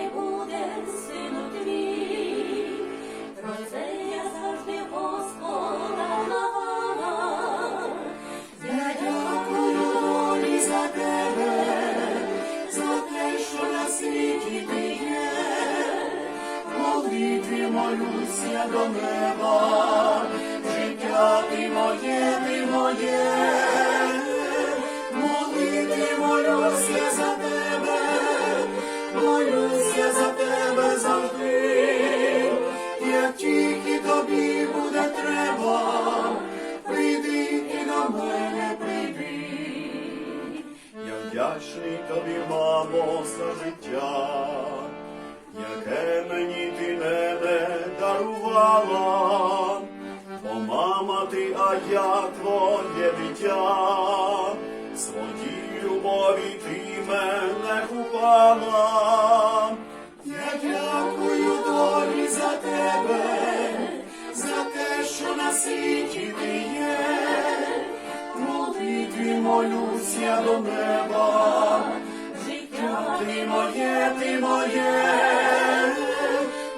хай буде сину твій, про це я завжди Господа благала. Я дякую долі за тебе, за те, що на світі ти є, коли ти молюся до неба, життя ти моє, ти моє. Вдячний тобі, мамо, за життя, яке мені ти мене дарувала, бо мама ти, а я твоє дитя, своїй любові ти мене купала. Я дякую долі за тебе, за те, що на світі молюся до неба, життя ти моє, ти моє,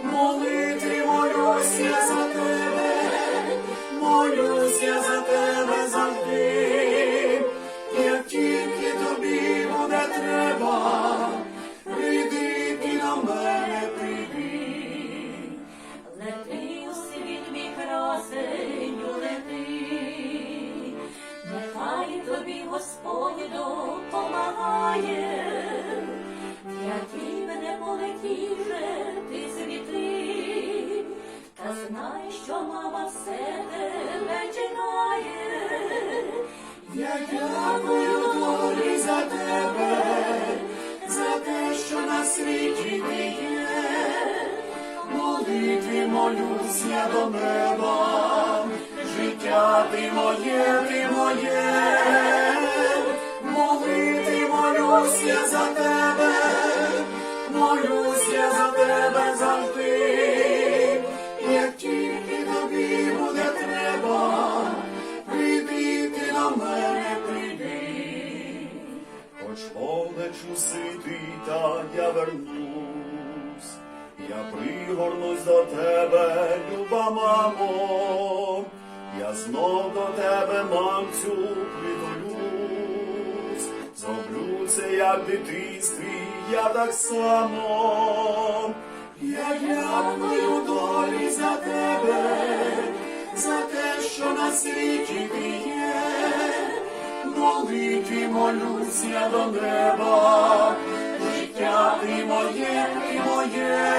молитві молюся за тебе, молюся за тебе завжди, як тільки тобі буде треба, прийди і на мене прийди. Лети у світ мій красеню, тобі Господь допомагає, які б не полетіли ти світи, та знай, що мама все тебе чекає. Я дякую долі за тебе, за те, що на світі ти є. Молитві молюся до неба, життя ти моє, ти моє, молитві молюся за тебе, молюся за тебе завжди, як тільки тобі буде треба, прийди на мене прийди. Хоч полечу ситий, та я вернусь, я пригорнусь до тебе, люба мамо, я знов до тебе, мамцю, притулюсь, зроблю це, як в дитинстві, я так само. Я дякую долі за тебе, за те, що на світі ти є молитві молюся до неба, життя ти моє, ти моє,